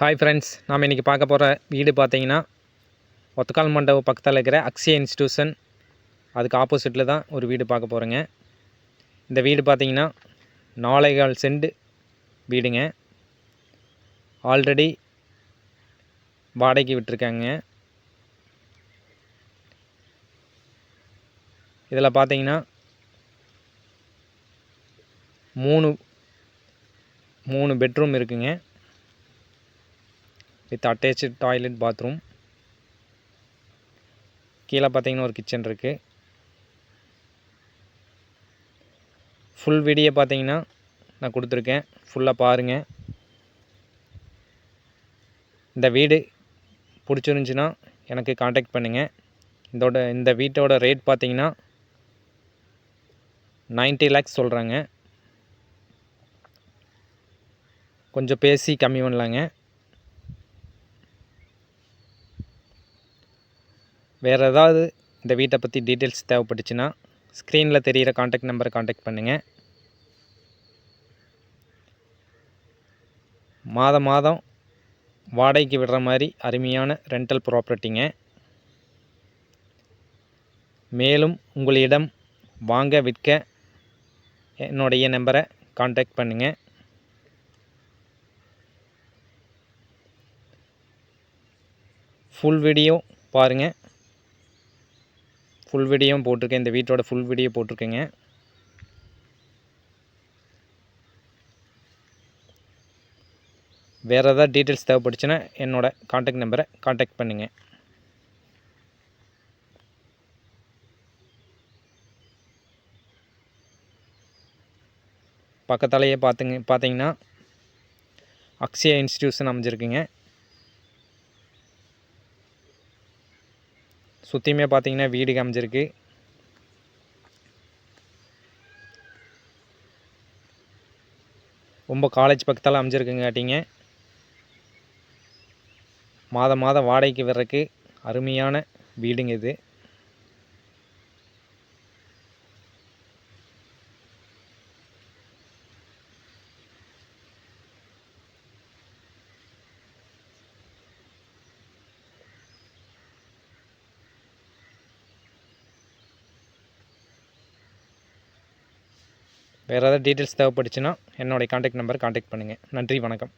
Hi friends நாம் இன்றைக்கி பார்க்க போகிற வீடு பார்த்தீங்கன்னா ஒத்தக்கால் மண்டபம் பக்கத்தில் இருக்கிற அக்ஷய இன்ஸ்டியூஷன் அதுக்கு ஆப்போசிட்டில் தான் ஒரு வீடு பார்க்க போகிறேங்க இந்த வீடு பார்த்தீங்கன்னா நாளைகால் செண்டு வீடுங்க. ஆல்ரெடி வாடகைக்கு விட்டுருக்காங்க. இதில் பார்த்தீங்கன்னா மூணு மூணு பெட்ரூம் இருக்குங்க. With attached toilet bathroom. கீழே பார்த்தீங்கன்னா ஒரு கிச்சன் இருக்குது ஃபுல் வீடியோ பார்த்தீங்கன்னா நான் கொடுத்துருக்கேன். ஃபுல்லாக பாருங்கள் இந்த வீடு பிடிச்சிருந்துச்சின்னா எனக்கு காண்டாக்ட் பண்ணுங்கள் இதோட இந்த வீட்டோட ரேட் பார்த்தீங்கன்னா நைன்ட்டி லேக்ஸ் சொல்கிறாங்க கொஞ்சம் பேசி கம்மி பண்ணலாங்க. வேறு ஏதாவது இந்த வீட்டை பற்றி டீட்டெயில்ஸ் தேவைப்பட்டுச்சுன்னா ஸ்க்ரீனில் தெரிகிற காண்டாக்ட் நம்பரை காண்டாக்ட் பண்ணுங்கள் மாதம் மாதம் வாடகைக்கு விடுற மாதிரி அருமையான ரெண்டல் ப்ராப்பர்ட்டிங்க மேலும் உங்களிடம் வாங்க விற்க என்னுடைய நம்பரை காண்டாக்ட் பண்ணுங்கள் ஃபுல் வீடியோ பாருங்கள் ஃபுல் வீடியோவும் போட்டிருக்கேன். இந்த வீட்டோட ஃபுல் வீடியோ போட்டிருக்கேங்க. வேறு ஏதாவது டீட்டெயில்ஸ் தேவைப்படுச்சுன்னா என்னோடய காண்டாக்ட் நம்பரை காண்டாக்ட் பண்ணுங்கள் பக்கத்தாலேயே பார்த்துங்க பார்த்தீங்கன்னா அக்ஷயா இன்ஸ்டியூஷன் அமைஞ்சிருக்குங்க. சுற்றியுமே பார்த்தீங்கன்னா வீடு அமைஞ்சிருக்கு ரொம்ப காலேஜ் பக்கத்தால் அமைஞ்சிருக்குங்காட்டிங்க மாதம் மாதம் வாடகைக்கு வர்றதுக்கு அருமையான வீடுங்க இது. வேறு ஏதாவது டீட்டெயில்ஸ் தேவைப்பட்டுச்சுன்னா என்னுடைய காண்டாக்ட் நம்பர் காண்டாக்ட் பண்ணுங்கள் நன்றி வணக்கம்.